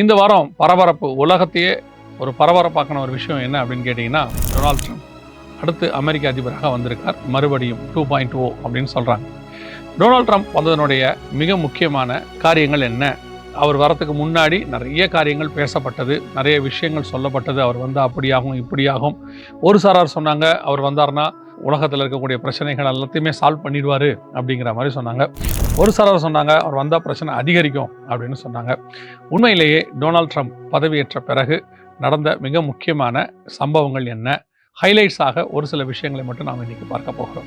இந்த வாரம் பரபரப்பு உலகத்தையே ஒரு பரபரப்பாக்கின ஒரு விஷயம் என்ன அப்படின்னு கேட்டிங்கன்னா டொனால்ட் ட்ரம்ப். அடுத்து அமெரிக்க அதிபராக வந்திருக்கார். மறுபடியும் டூ பாயிண்ட் ஓ அப்படின்னு சொல்கிறாங்க டொனால்ட் ட்ரம்ப் வந்ததனுடைய மிக முக்கியமான காரியங்கள் என்ன? அவர் வரத்துக்கு முன்னாடி நிறைய காரியங்கள் பேசப்பட்டது. நிறைய விஷயங்கள் சொல்லப்பட்டது. அவர் வந்து அப்படியாகும் இப்படியாகும். ஒரு சாரார் சொன்னாங்க அவர் வந்தார்னா உலகத்தில் இருக்கக்கூடிய பிரச்சனைகள் எல்லாத்தையுமே சால்வ் பண்ணிடுவார் அப்படிங்கிற மாதிரி சொன்னாங்க. ஒரு சிலர் சொன்னாங்க அவர் வந்தால் பிரச்சனை அதிகரிக்கும் அப்படின்னு சொன்னாங்க. உண்மையிலேயே டொனால்ட் ட்ரம்ப் பதவியேற்ற பிறகு நடந்த மிக முக்கியமான சம்பவங்கள் என்ன? ஹைலைட்ஸாக ஒரு சில விஷயங்களை மட்டும் நாம் இன்றைக்கி பார்க்க போகிறோம்.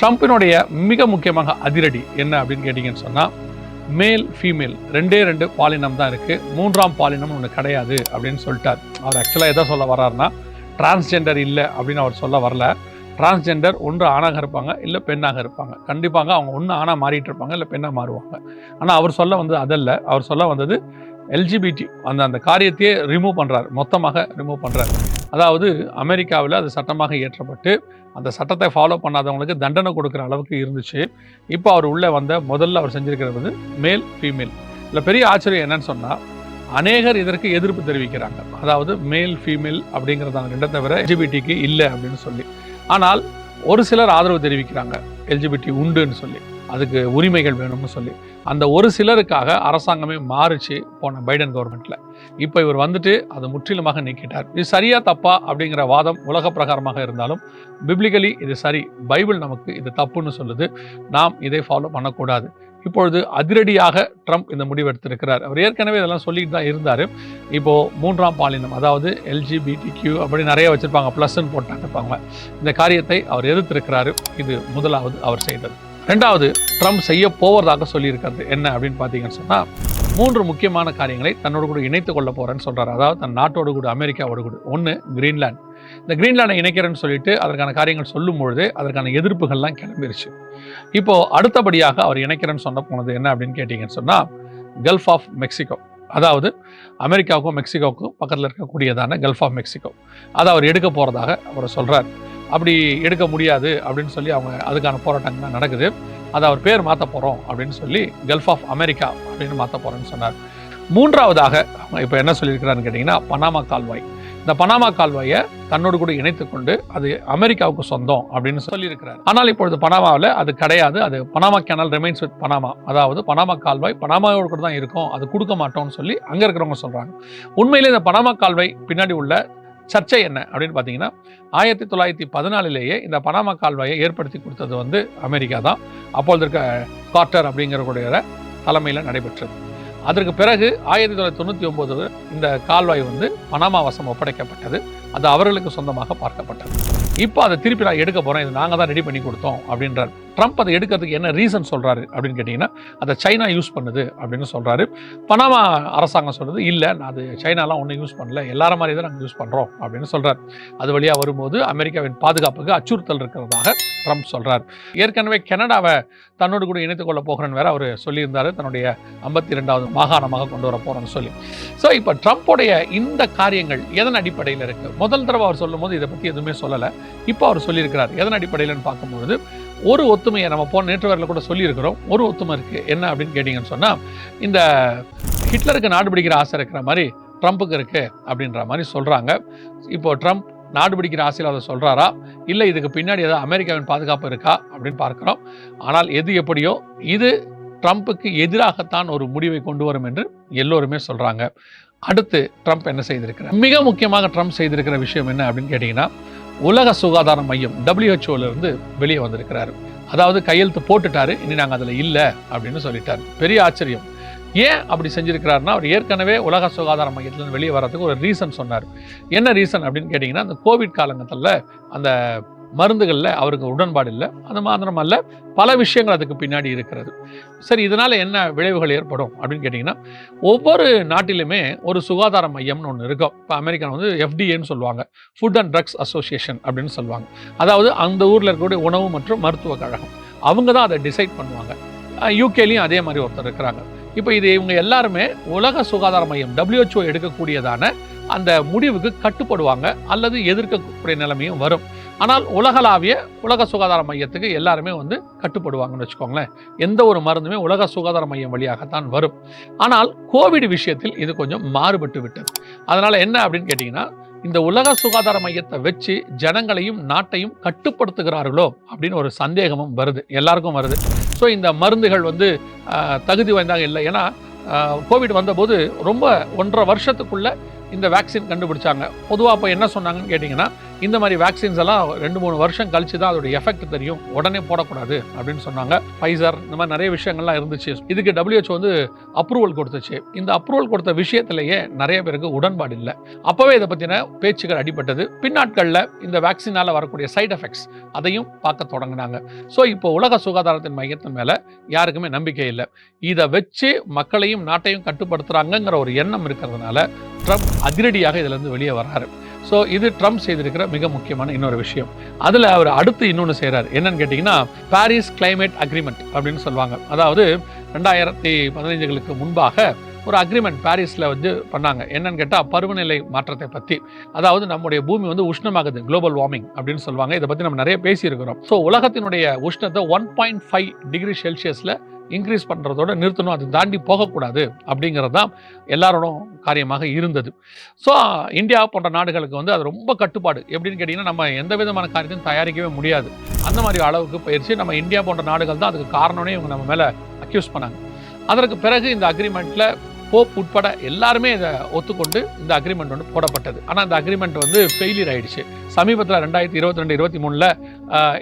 ட்ரம்ப்பினுடைய மிக முக்கியமாக அதிரடி என்ன அப்படின்னு கேட்டிங்கன்னு சொன்னால் மேல் ஃபீமேல் ரெண்டே ரெண்டு பாலினம் தான் இருக்குது மூன்றாம் பாலினம் ஒன்று கிடையாது அப்படின்னு சொல்லிட்டார். அவர் ஆக்சுவலாக எதை சொல்ல வர்றாருன்னா டிரான்ஸ்ஜெண்டர் இல்லை அப்படின்னு அவர் சொல்ல வரல. டிரான்ஸ்ஜெண்டர் ஒன்று ஆணாக இருப்பாங்க இல்லை பெண்ணாக இருப்பாங்க. கண்டிப்பாக அவங்க ஒன்று ஆணாக மாறிட்டு இருப்பாங்க இல்லை பெண்ணாக மாறுவாங்க. ஆனால் அவர் சொல்ல வந்தது அதல்ல. அவர் சொல்ல வந்தது எல்ஜிபிடி அந்த அந்த காரியத்தையே ரிமூவ் பண்ணுறாரு மொத்தமாக ரிமூவ் பண்ணுறாரு அதாவது அமெரிக்காவில் அது சட்டமாக இயற்றப்பட்டு அந்த சட்டத்தை ஃபாலோ பண்ணாதவங்களுக்கு தண்டனை கொடுக்குற அளவுக்கு இருந்துச்சு. இப்போ அவர் உள்ளே வந்த முதல்ல அவர் செஞ்சிருக்கிறது வந்து மேல் ஃபீமேல் இல்லை பெரிய ஆச்சரியம் என்னன்னு சொன்னால் அநேகர் இதற்கு எதிர்ப்பு தெரிவிக்கிறாங்க. அதாவது மேல் ஃபீமேல் அப்படிங்கிறதான ரெண்டை தவிர எல்ஜிபிடிக்கு இல்லை அப்படின்னு சொல்லி. ஆனால் ஒரு சிலர் ஆதரவு தெரிவிக்கிறாங்க. எல்ஜிபிடி உண்டுன்னு சொல்லி. அதுக்கு உரிமைகள் வேணும்னு சொல்லி. அந்த ஒரு சிலருக்காக அரசாங்கமே மாறுச்சு போன பைடன் கவர்மெண்ட்டில் இப்போ இவர் வந்துட்டு அதை முற்றிலுமாக நீக்கிட்டார். இது சரியா தப்பா அப்படிங்கிற வாதம் உலக பிரகாரமாக இருந்தாலும் பிப்ளிக்கலி இது சரி பைபிள் நமக்கு இது தப்புன்னு சொல்லுது. நாம் இதை ஃபாலோ பண்ணக்கூடாது. இப்பொழுது அதிரடியாக ட்ரம்ப் இந்த முடிவு எடுத்திருக்கிறார். அவர் ஏற்கனவே இதெல்லாம் சொல்லிட்டு தான் இருந்தார். இப்போது மூன்றாம் பாலினம் அதாவது எல்ஜிபிடி கியூ அப்படி நிறைய வச்சுருப்பாங்க. ப்ளஸ்ன்னு போட்டாங்க இருப்பாங்க இந்த காரியத்தை அவர் எதிர்த்திருக்கிறாரு. இது முதலாவது அவர் செய்தது. ரெண்டாவது ட்ரம்ப் செய்ய போவதாக சொல்லியிருக்கிறது. என்ன அப்படின்னு பார்த்தீங்கன்னு சொன்னால் மூன்று முக்கியமான காரியங்களை தன்னோடு கூட இணைத்து கொள்ள போகிறேன்னு சொல்கிறார் அதாவது தன் நாட்டோடு கூட அமெரிக்காவோடு கூட. ஒன்று கிரீன்லாண்ட் இந்த கிரீன்லாண்டை இணைக்கிறேன்னு சொல்லிட்டு அதற்கான காரியங்கள் சொல்லும் பொழுது அதற்கான எதிர்ப்புகள்லாம் கிளம்பிருச்சு. இப்போது அடுத்தபடியாக அவர் இணைக்கிறேன்னு சொன்ன போனது என்ன அப்படின்னு கேட்டிங்கன்னு சொன்னால் கல்ஃப் ஆஃப் மெக்சிகோ அதாவது அமெரிக்காவுக்கும் மெக்சிகோவுக்கும் பக்கத்தில் இருக்கக்கூடியதான கல்ஃப் ஆஃப் மெக்சிகோ அதை அவர் எடுக்க போகிறதாக அவர் சொல்கிறார் அப்படி எடுக்க முடியாது அப்படின்னு சொல்லி அவங்க அதுக்கான போராட்டங்கள்லாம் நடக்குது. அதை அவர் பேர் மாற்ற போகிறோம் அப்படின்னு சொல்லி கல்ஃப் ஆஃப் அமெரிக்கா அப்படின்னு மாற்ற போகிறேன்னு சொன்னார். மூன்றாவதாக அவங்க இப்போ என்ன சொல்லியிருக்கிறாருன்னு கேட்டிங்கன்னா பனாமா கால்வாய். இந்த பனாமா கால்வாயை தன்னோடு கூட இணைத்துக்கொண்டு அது அமெரிக்காவுக்கு சொந்தம் அப்படின்னு சொல்லியிருக்கிறார். ஆனால் இப்பொழுது பனாமாவில் அது கிடையாது. அது Panama canal remains with Panama. அதாவது பனாமா கால்வாய் பனாமாவோடு கூட தான் இருக்கும். அது கொடுக்க மாட்டோம்னு சொல்லி அங்கே இருக்கிறவங்க சொல்கிறாங்க உண்மையிலே இந்த பனாமா கால்வாய் பின்னாடி உள்ள சர்ச்சை என்ன அப்படின்னு பார்த்தீங்கன்னா ஆயிரத்தி தொள்ளாயிரத்தி பதினாலிலேயே இந்த பனாமா கால்வாயை ஏற்படுத்தி கொடுத்தது வந்து அமெரிக்கா தான். அப்பொழுது இருக்க கார்ட்டர் அப்படிங்கிறக்கூடிய தலைமையில் நடைபெற்றது. அதற்கு பிறகு ஆயிரத்தி தொள்ளாயிரத்தி தொண்ணூற்றி ஒம்போது இந்த கால்வாய் வந்து பனாமா வசம் ஒப்படைக்கப்பட்டது. அது அவர்களுக்கு சொந்தமாக பார்க்கப்பட்டது. இப்போ அதை திருப்பி நான் எடுக்க போகிறேன் இது நாங்கள் தான் ரெடி பண்ணி கொடுத்தோம் அப்படின்றார். ட்ரம்ப் அதை எடுக்கிறதுக்கு என்ன ரீசன் சொல்கிறாரு அப்படின்னு கேட்டிங்கன்னா அதை சைனா யூஸ் பண்ணுது அப்படின்னு சொல்கிறாரு பனாமா அரசாங்கம் சொல்கிறது இல்லை நான் அது சைனாலாம் ஒன்றும் யூஸ் பண்ணல. எல்லார மாதிரி தான் நாங்கள் யூஸ் பண்ணுறோம் அப்படின்னு சொல்கிறார் அது வழியாக வரும்போது அமெரிக்காவின் பாதுகாப்புக்கு அச்சுறுத்தல் இருக்கிறதாக ட்ரம்ப் சொல்கிறார் ஏற்கனவே கனடாவை தன்னோடு கூட இணைத்துக் கொள்ள போகிறேன்னு வேற அவர் சொல்லியிருந்தார். தன்னுடைய ஐம்பத்தி ரெண்டாவது மாகாணமாக கொண்டு வர போகிறோன்னு சொல்லி. ஸோ இப்போ ட்ரம்ப்புடைய இந்த காரியங்கள் எதன் அடிப்படையில் இருக்குது முதல் தடவை அவர் சொல்லும்போது இதை பற்றி எதுவுமே சொல்லலை. இப்போ அவர் சொல்லியிருக்கிறார். எதன் அடிப்படையில்னு பார்க்கும்பொழுது ஒரு ஒத்துமையை நம்ம போன நேற்று வரல கூட சொல்லியிருக்கிறோம். ஒரு ஒத்துமை இருக்குது என்ன அப்படின்னு கேட்டிங்கன்னு சொன்னால் இந்த ஹிட்லருக்கு நாடு பிடிக்கிற ஆசை இருக்கிற மாதிரி ட்ரம்ப்புக்கு இருக்குது அப்படின்ற மாதிரி சொல்கிறாங்க இப்போ ட்ரம்ப் நாடு பிடிக்கிற ஆசையில் அதை சொல்கிறாரா இல்லை இதுக்கு பின்னாடி ஏதாவது அமெரிக்காவின் பாதுகாப்பு இருக்கா? அப்படின்னு பார்க்குறோம். ஆனால் எது எப்படியோ இது ட்ரம்ப்புக்கு எதிராகத்தான் ஒரு முடிவை கொண்டு வரும் என்று எல்லோருமே சொல்கிறாங்க அடுத்து ட்ரம்ப் என்ன செய்திருக்கிறார்? மிக முக்கியமாக ட்ரம்ப் செய்திருக்கிற விஷயம் என்ன அப்படின்னு கேட்டிங்கன்னா உலக சுகாதார மையம் WHO இருந்து வெளியே வந்திருக்கிறாரு. அதாவது கையெழுத்து போட்டுட்டாரு இனி நாங்கள் அதில் இல்லை அப்படின்னு சொல்லிட்டார். பெரிய ஆச்சரியம். ஏன் அப்படி செஞ்சிருக்கிறாருன்னா அவர் ஏற்கனவே உலக சுகாதார மையத்திலிருந்து வெளியே வரதுக்கு ஒரு ரீசன் சொன்னார். என்ன ரீசன் அப்படின்னு கேட்டிங்கன்னா அந்த கோவிட் காலங்கத்தில் அந்த மருந்துகளில் அவருக்கு உடன்பாடு இல்லை. அது மாத்திரம் அல்ல பல விஷயங்கள் அதுக்கு பின்னாடி இருக்கிறது. சரி இதனால் என்ன விளைவுகள் ஏற்படும் அப்படின்னு கேட்டிங்கன்னா ஒவ்வொரு நாட்டிலுமே ஒரு சுகாதார மையம்னு ஒன்று இருக்கும். இப்போ அமெரிக்கன் வந்து எஃப்டிஏன்னு சொல்லுவாங்க. ஃபுட் அண்ட் ட்ரக்ஸ் அசோசியேஷன் அப்படின்னு சொல்லுவாங்க. அதாவது அந்த ஊரில் இருக்கக்கூடிய உணவு மற்றும் மருத்துவ கழகம். அவங்க தான் அதை டிசைட் பண்ணுவாங்க. யூகேலையும் அதே மாதிரி ஒருத்தர் இருக்கிறாங்க. இப்போ இது இவங்க எல்லாருமே உலக சுகாதார மையம் டபிள்யூஹெச்ஓ எடுக்கக்கூடியதான அந்த முடிவுக்கு கட்டுப்படுவாங்க அல்லது எதிர்க்கக்கூடிய நிலைமையும் வரும். ஆனால் உலகளாவிய உலக சுகாதார மையத்துக்கு எல்லாருமே வந்து கட்டுப்படுவாங்கன்னு வச்சுக்கோங்களேன். எந்த ஒரு மருந்துமே உலக சுகாதார மையம் வழியாகத்தான் வரும். ஆனால் கோவிட் விஷயத்தில் இது கொஞ்சம் மாறுபட்டு விட்டது. அதனால் என்ன அப்படின்னு கேட்டிங்கன்னா இந்த உலக சுகாதார மையத்தை வச்சு ஜனங்களையும் நாட்டையும் கட்டுப்படுத்துகிறார்களோ அப்படின்னு ஒரு சந்தேகமும் வருது. எல்லாருக்கும் வருது. ஸோ இந்த மருந்துகள் வந்து தகுதி வாய்ந்தாங்க இல்லை. ஏன்னா கோவிட் வந்தபோது ரொம்ப ஒன்றரை வருஷத்துக்குள்ள இந்த வேக்சின் கண்டுபிடிச்சாங்க. பொதுவாக அப்போ என்ன சொன்னாங்கன்னு கேட்டிங்கன்னா இந்த மாதிரி வேக்சின்ஸ் எல்லாம் ரெண்டு மூணு வருஷம் கழிச்சு தான் அதோட எஃபெக்ட் தெரியும். உடனே போடக்கூடாது அப்படின்னு சொன்னாங்க. ஃபைசர் இந்த மாதிரி நிறைய விஷயங்கள்லாம் இருந்துச்சு. இதுக்கு டபிள்யூஹெச் வந்து அப்ரூவல் கொடுத்துச்சு. இந்த அப்ரூவல் கொடுத்த விஷயத்திலேயே நிறைய பேருக்கு உடன்பாடு இல்லை. அப்போவே இதை பற்றின பேச்சுகள் அடிபட்டது. பின்னாட்களில் இந்த வேக்சினால் வரக்கூடிய சைட் எஃபெக்ட்ஸ் அதையும் பார்க்க தொடங்கினாங்க. ஸோ இப்போ உலக சுகாதாரத்தின் மையத்தின் மேலே யாருக்குமே நம்பிக்கை இல்லை. இதை வச்சு மக்களையும் நாட்டையும் கட்டுப்படுத்துகிறாங்கங்கிற ஒரு எண்ணம் இருக்கிறதுனால ட்ரம்ப் அதிரடியாக இதிலேருந்து வெளியே வர்றாரு. ஸோ இது ட்ரம்ப் செய்திருக்கிற மிக முக்கியமான இன்னொரு விஷயம். அதில் அவர் அடுத்து இன்னொன்று செய்கிறார் என்னன்னு கேட்டிங்கன்னா பாரிஸ் கிளைமேட் அக்ரிமெண்ட் அப்படின்னு சொல்லுவாங்க. அதாவது ரெண்டாயிரத்தி பதினைஞ்சுகளுக்கு முன்பாக ஒரு அக்ரிமெண்ட் பாரிஸில் வந்து பண்ணாங்க. என்னன்னு கேட்டால் பருவநிலை மாற்றத்தை பற்றி அதாவது நம்முடைய பூமி வந்து உஷ்ணமாகுது குளோபல் வார்மிங் அப்படின்னு சொல்லுவாங்க. இதை பற்றி நம்ம நிறைய பேசியிருக்கிறோம். ஸோ உலகத்தினுடைய உஷ்ணத்தை ஒன் பாயிண்ட் ஃபைவ் டிகிரி செல்சியஸில் இன்க்ரீஸ் பண்ணுறதோட நிறுத்தணும். அது தாண்டி போகக்கூடாது அப்படிங்கிறது தான் எல்லாரோட காரியமாக இருந்தது. ஸோ இந்தியா போன்ற நாடுகளுக்கு வந்து அது ரொம்ப கட்டுப்பாடு. எப்படின்னு கேட்டிங்கன்னா நம்ம எந்த விதமான காரியத்தையும் தயாரிக்கவே முடியாது. அந்த மாதிரி அளவுக்கு பயிற்சி நம்ம இந்தியா போன்ற நாடுகள் தான் அதுக்கு காரணம்னே இவங்க நம்ம மேலே அக்யூஸ் பண்ணாங்க. அதற்கு பிறகு இந்த அக்ரிமெண்ட்டில் போப் உட்பட எல்லாருமே இதை ஒத்துக்கொண்டு இந்த அக்ரிமெண்ட் வந்து போடப்பட்டது. ஆனால் இந்த அக்ரிமெண்ட் வந்து ஃபெயிலியர் ஆயிடுச்சு. சமீபத்தில் ரெண்டாயிரத்தி இருபத்தி ரெண்டு இருபத்தி மூணில்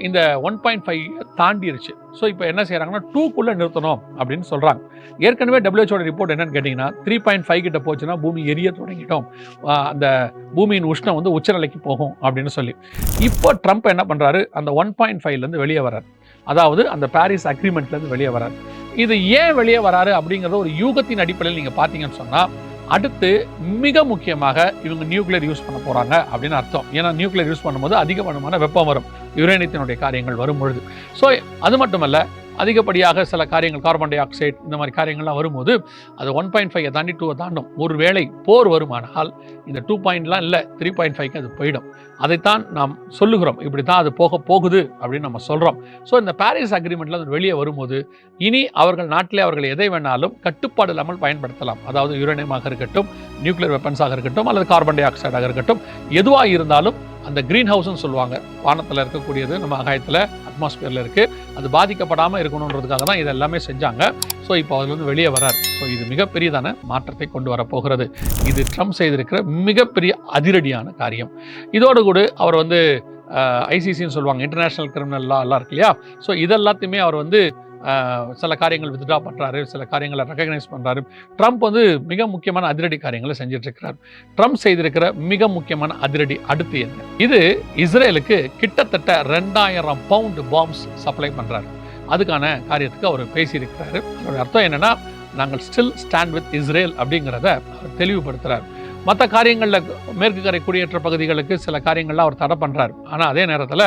இந்த ஒன் பாயிண்ட் ஃபைவ் தாண்டிருச்சு. ஸோ இப்போ என்ன செய்கிறாங்கன்னா டூக்குள்ளே நிறுத்தணும் அப்படின்னு சொல்கிறாங்க ஏற்கனவே WHO ரிப்போர்ட் என்னன்னு கேட்டிங்கன்னா த்ரீ பாயிண்ட் ஃபைவ் கிட்ட போச்சுன்னா பூமி எரிய தொடங்கிட்டோம். அந்த பூமியின் உஷ்ணம் வந்து உச்சநிலைக்கு போகும் அப்படின்னு சொல்லி. இப்போ ட்ரம்ப் என்ன பண்ணுறாரு அந்த ஒன் பாயிண்ட் ஃபைவ்லேருந்து வெளியே வரார் அதாவது அந்த பாரிஸ் அக்ரிமெண்ட்லேருந்து வெளியே வரார் இது ஏன் வெளியே வராரு அப்படிங்கிறத ஒரு யூகத்தின் அடிப்படையில் நீங்கள் பார்த்தீங்கன்னு சொன்னால் அடுத்து மிக முக்கியமாக இவங்க நியூக்ளியர் யூஸ் பண்ண போகிறாங்க அப்படின்னு அர்த்தம். ஏன்னா நியூக்ளியர் யூஸ் பண்ணும்போது அதிகமான வெப்பம் வரும். யுரேனியத்தினுடைய காரியங்கள் வரும் பொழுது ஸோ அது மட்டுமல்ல அதிகப்படியாக சில காரியங்கள் கார்பன் டை ஆக்சைடு இந்த மாதிரி காரியங்கள்லாம் வரும்போது அது ஒன் பாயிண்ட் ஃபைவ் தாண்டி டூவை தாண்டும். ஒரு வேளை போர் வருமானால் இந்த டூ பாயிண்ட்லாம் இல்லை த்ரீ பாயிண்ட் ஃபைவ்க்கு அது போயிடும். அதைத்தான் நாம் சொல்லுகிறோம். இப்படி தான் அது போக போகுது அப்படின்னு நம்ம சொல்கிறோம் ஸோ இந்த பாரிஸ் அக்ரிமெண்ட்டில் அது வெளியே வரும்போது இனி அவர்கள் நாட்டிலே அவர்கள் எதை வேணாலும் கட்டுப்பாடு இல்லாமல் பயன்படுத்தலாம். அதாவது யுரேனியமாக இருக்கட்டும் நியூக்ளியர் வெப்பன்ஸாக இருக்கட்டும் அல்லது கார்பன் டை ஆக்சைடாக இருக்கட்டும் எதுவாக இருந்தாலும் அந்த க்ரீன் ஹவுஸ்னு சொல்லுவாங்க. வானத்தில் இருக்கக்கூடியது நம்ம ஆகாயத்தில் அட்மாஸ்பியரில் இருக்குது அது பாதிக்கப்படாமல் இருக்கணுன்றதுக்காக தான் இது எல்லாமே செஞ்சாங்க. ஸோ இப்போ அதுலேருந்து வெளியே வரார். ஸோ இது மிகப்பெரியதான மாற்றத்தை கொண்டு வரப்போகிறது. இது ட்ரம்ப் செய்திருக்கிற மிகப்பெரிய அதிரடியான காரியம். இதோடு கூட அவர் வந்து ஐசிசின்னு சொல்லுவாங்க. இன்டர்நேஷ்னல் கிரிமினல் லா எல்லாம் இருக்கு இல்லையா? ஸோ இதெல்லாத்தையுமே அவர் வந்து சில காரியங்கள் வித்ட்ரா பண்ணுறாரு சில காரியங்களை ரெக்கக்னைஸ் பண்ணுறாரு ட்ரம்ப் வந்து மிக முக்கியமான அதிரடி காரியங்களை செஞ்சிட்ருக்கிறார் ட்ரம்ப் செய்திருக்கிற மிக முக்கியமான அதிரடி அடுத்து என்ன? இது இஸ்ரேலுக்கு கிட்டத்தட்ட ரெண்டாயிரம் பவுண்டு பாம்ஸ் சப்ளை பண்ணுறாரு அதுக்கான காரியத்துக்கு அவர் பேசியிருக்கிறாரு. அதோட அர்த்தம் என்னென்னா நாங்கள் ஸ்டில் ஸ்டாண்ட் வித் இஸ்ரேல் அப்படிங்கிறத அவர் தெளிவுபடுத்துகிறார் மற்ற காரியங்களில் மேற்கு கரை குடியேற்ற பகுதிகளுக்கு சில காரியங்கள்லாம் அவர் தடை பண்ணுறாரு ஆனால் அதே நேரத்தில்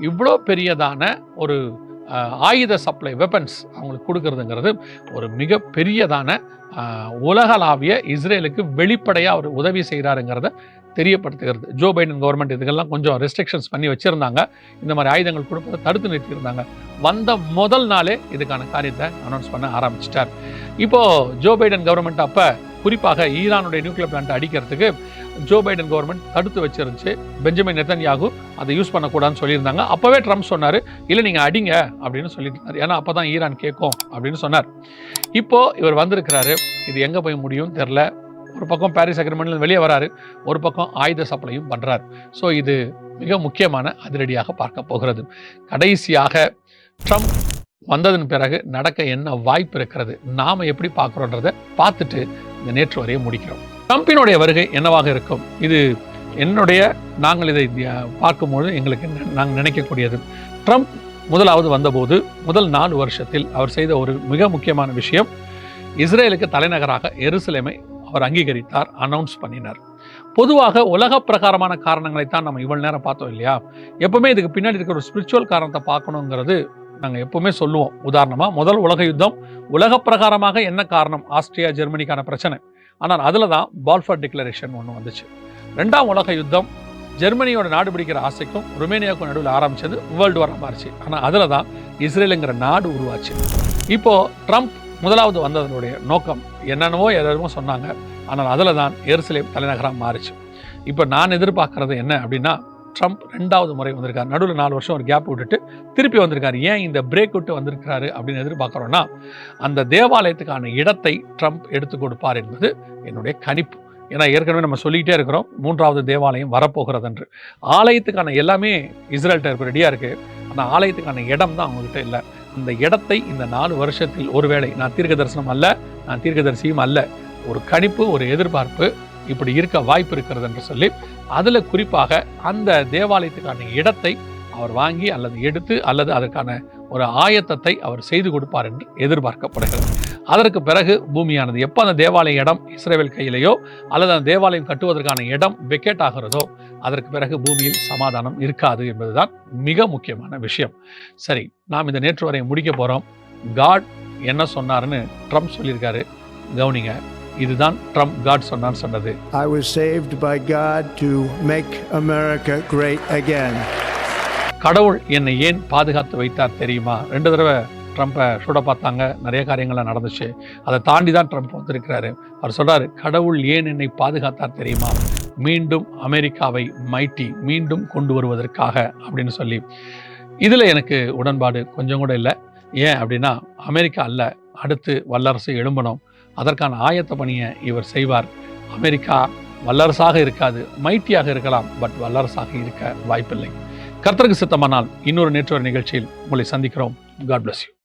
இவ்வளோ பெரியதான ஒரு ஆயுத சப்ளை வெப்பன்ஸ் அவங்களுக்கு கொடுக்கறதுங்கிறது ஒரு மிக பெரியதான உலகளாவிய இஸ்ரேலுக்கு வெளிப்படையாக அவர் உதவி செய்கிறாருங்கிறத தெரியப்படுத்துகிறது. ஜோ பைடன் கவர்மெண்ட் இதுக்கெல்லாம் கொஞ்சம் ரெஸ்ட்ரிக்ஷன்ஸ் பண்ணி வச்சுருந்தாங்க. இந்த மாதிரி ஆயுதங்கள் கொடுப்பதை தடுத்து நிறுத்தியிருந்தாங்க. வந்த முதல் நாளே இதுக்கான காரியத்தை அனௌன்ஸ் பண்ண ஆரம்பிச்சிட்டார். இப்போது ஜோ பைடன் கவர்மெண்ட் அப்போ குறிப்பாக ஈரானுடைய நியூக்ளியர் பிளான்ட் அடிக்கிறதுக்கு ஜோ பைடன் கவர்மெண்ட் தடுத்து வச்சிருந்துச்சு. பெஞ்சமின் நெத்தன்யாகு அதை யூஸ் பண்ணக்கூடாதுன்னு சொல்லியிருந்தாங்க. அப்போவே ட்ரம்ப் சொன்னார் இல்லை நீங்கள் அடிங்க அப்படின்னு சொல்லியிருந்தார் ஏன்னா அப்போ தான் ஈரான் கேட்கும் அப்படின்னு சொன்னார். இப்போது இவர் வந்திருக்கிறாரு. இது எங்கே போய் முடியும் தெரில ஒரு பக்கம் பாரிஸ் அக்ரிமெண்ட்ல வெளியே வராரு. ஒரு பக்கம் ஆயுத சப்ளையும் பண்ணுறாரு ஸோ இது மிக முக்கியமான அதிரடியாக பார்க்க போகிறது. கடைசியாக ட்ரம்ப் வந்ததன் பிறகு நடக்க என்ன வாய்ப்பு இருக்கிறது? நாம் எப்படி பார்க்குறோன்றதை பார்த்துட்டு இந்த நேற்று வரையை முடிக்கிறோம். ட்ரம்பினுடைய வருகை என்னவாக இருக்கும்? இது என்னுடைய நாங்கள் இதை பார்க்கும்போது எங்களுக்கு நாங்கள் நினைக்கக்கூடியது. ட்ரம்ப் முதலாவது வந்தபோது முதல் நாலு வருஷத்தில் அவர் செய்த ஒரு மிக முக்கியமான விஷயம் இஸ்ரேலுக்கு தலைநகராக எருசலேமை அவர் அங்கீகரித்தார் அனௌன்ஸ் பண்ணினார். பொதுவாக உலக பிரகாரமான காரணங்களை தான் நம்ம இவ்வளவு நேரம் பார்த்தோம் இல்லையா? எப்பவுமே இதுக்கு பின்னாடி இருக்கிற ஒரு ஸ்பிரிச்சுவல் காரணத்தை பார்க்கணுங்கிறது நாங்கள் எப்பவுமே சொல்லுவோம். உதாரணமாக முதல் உலக யுத்தம் உலக பிரகாரமாக என்ன காரணம்? ஆஸ்திரியா ஜெர்மனிக்கான பிரச்சனை. ஆனால் அதில் தான் பால்ஃபர் டிக்ளரேஷன் ஒன்று வந்துச்சு. ரெண்டாம் உலக யுத்தம் ஜெர்மனியோட நாடு பிடிக்கிற ஆசைக்கும் ருமேனியாவுக்கும் நடுவில் ஆரம்பிச்சது வேர்ல்டு வாராக மாறிச்சு. ஆனால் அதில் தான் இஸ்ரேலுங்கிற நாடு உருவாச்சு. இப்போது ட்ரம்ப் முதலாவது வந்ததனுடைய நோக்கம் என்னென்னவோ எதோ சொன்னாங்க. ஆனால் அதில் தான் எருசலேம் தலைநகராக மாறிச்சு. இப்போ நான் எதிர்பார்க்கறது என்ன அப்படின்னா ட்ரம்ப் ரெண்டாவது முறை வந்திருக்காரு. நடுவில் நாலு வருஷம் ஒரு கேப் விட்டுட்டு திருப்பி வந்திருக்காரு. ஏன் இந்த பிரேக் விட்டு வந்திருக்காரு அப்படின்னு எதிர்பார்க்குறோன்னா அந்த தேவாலயத்துக்கான இடத்தை ட்ரம்ப் எடுத்து கொடுப்பார் என்பது என்னுடைய கணிப்பு. ஏன்னா ஏற்கனவே நம்ம சொல்லிக்கிட்டே இருக்கிறோம் மூன்றாவது தேவாலயம் வரப்போகிறது என்று ஆலயத்துக்கான எல்லாமே இஸ்ரேல்கிட்ட இருக்க ரெடியாக இருக்குது அந்த ஆலயத்துக்கான இடம் தான் அவங்ககிட்ட இல்லை. அந்த இடத்தை இந்த நாலு வருஷத்தில் ஒருவேளை நான் தீர்க்க தரிசனம் அல்ல நான் தீர்க்க தரிசியும் அல்ல. ஒரு கணிப்பு ஒரு எதிர்பார்ப்பு இப்படி இருக்க வாய்ப்பு இருக்கிறது என்று சொல்லி அதில் குறிப்பாக அந்த தேவாலயத்துக்கான இடத்தை அவர் வாங்கி அல்லது எடுத்து அல்லது அதற்கான ஒரு ஆயத்தத்தை அவர் செய்து கொடுப்பார் என்று எதிர்பார்க்கப்படுகிறது. அதற்கு பிறகு பூமியானது எப்போ அந்த தேவாலய இடம் இஸ்ரேல் கையிலேயோ அல்லது அந்த தேவாலயம் கட்டுவதற்கான இடம் வெக்கேட் ஆகிறதோ அதற்கு பிறகு பூமியில் சமாதானம் இருக்காது என்பதுதான் மிக முக்கியமான விஷயம். சரி நாம் இந்த நேற்று வரை முடிக்க போகிறோம் காட் என்ன சொன்னார்னு ட்ரம்ப் சொல்லியிருக்காரு. கவுனிங்க இதுதான் ட்ரம்ப் காட் சொன்னான்னு சொன்னது. I was saved by God to make America great again. கடவுள் என்னை ஏன் பாதுகாத்து வைத்தார் தெரியுமா? ரெண்டு தடவை ட்ரம்ப்பை சுட பார்த்தாங்க. நிறைய காரியங்கள்லாம் நடந்துச்சு. அதை தாண்டி தான் ட்ரம்ப் வந்திருக்கிறாரு. அவர் சொல்றாரு கடவுள் ஏன் என்னை பாதுகாத்தார் தெரியுமா? மீண்டும் அமெரிக்காவை மைட்டி மீண்டும் கொண்டு வருவதற்காக அப்படின்னு சொல்லி. இதில் எனக்கு உடன்பாடு கொஞ்சம் கூட இல்லை. ஏன் அப்படின்னா அமெரிக்கா அல்ல அடுத்து வல்லரசு எழும்பணும். அதற்கான ஆயத்த பணியை இவர் செய்வார். அமெரிக்கா வல்லரசாக இருக்காது மைட்டியாக இருக்கலாம் பட் வல்லரசாக இருக்க வாய்ப்பில்லை. கர்த்தருக்கு சித்தமானால் இன்னொரு நேற்று நிகழ்ச்சியில் உங்களை சந்திக்கிறோம். God bless you